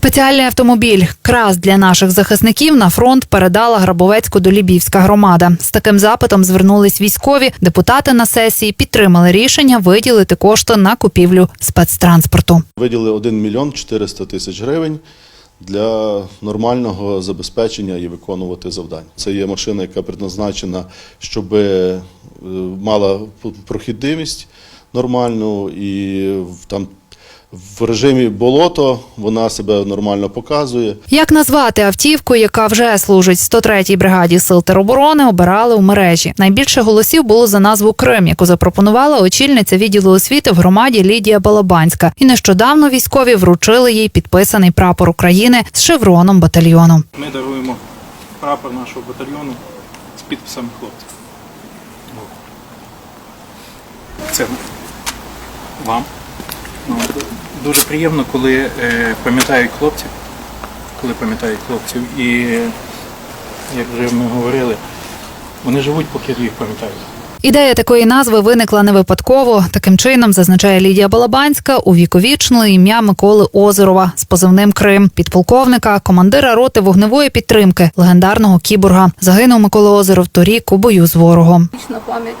Спеціальний автомобіль крас для наших захисників на фронт передала Грабовецько-Долібівська громада. З таким запитом звернулись військові. Депутати на сесії підтримали рішення виділити кошти на купівлю спецтранспорту. Виділили 1 мільйон 400 тисяч гривень для нормального забезпечення і виконувати завдань. Це є машина, яка предназначена, щоб е, мала прохідливість нормальну і там в режимі болото вона себе нормально показує. Як назвати автівку, яка вже служить 103-й бригаді сил тероборони, обирали у мережі. Найбільше голосів було за назву Крим, яку запропонувала очільниця відділу освіти в громаді Лідія Балабанська. І нещодавно військові вручили їй підписаний прапор України з шевроном батальйону. Ми даруємо прапор нашого батальйону з підписами хлопців. Це вам. Ну, Дуже приємно, коли е, пам'ятають хлопців, коли пам'ятають хлопців. І як вже ми говорили, вони живуть, поки їх пам'ятають. Ідея такої назви виникла не випадково. Таким чином, зазначає Лідія Балабанська, увіковічнили ім'я Миколи Озерова з позивним Крим, підполковника, командира роти вогневої підтримки, легендарного кіборга. Загинув Микола Озеров торік у бою з ворогом. Вічна пам'ять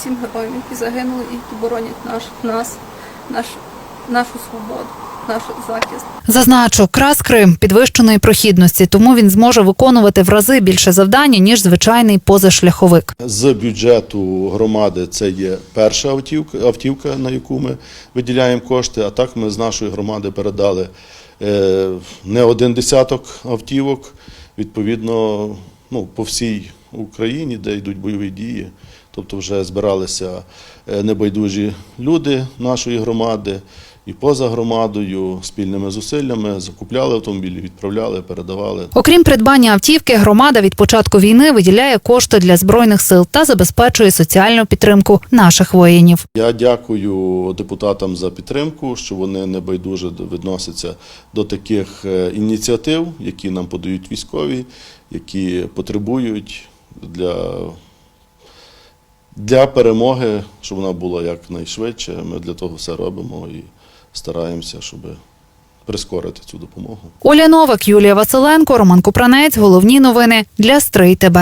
всім героям, які загинули і які боронять наш, нас, наш, нашу свободу, наш захист. Зазначу, крас Крим підвищеної прохідності, тому він зможе виконувати в рази більше завдань, ніж звичайний позашляховик. З бюджету громади це є перша автівка, автівка, на яку ми виділяємо кошти. А так ми з нашої громади передали е, не один десяток автівок, відповідно, ну, по всій Україні, де йдуть бойові дії. Тобто вже збиралися е, небайдужі люди нашої громади і поза громадою спільними зусиллями закупляли автомобілі, відправляли, передавали. Окрім придбання автівки, громада від початку війни виділяє кошти для збройних сил та забезпечує соціальну підтримку наших воїнів. Я дякую депутатам за підтримку, що вони небайдуже відносяться до таких е, ініціатив, які нам подають військові, які потребують для, для перемоги, щоб вона була якнайшвидше. Ми для того все робимо і стараємося, щоб прискорити цю допомогу. Оля Новак, Юлія Василенко, Роман Купранець. Головні новини для Стрий ТБ.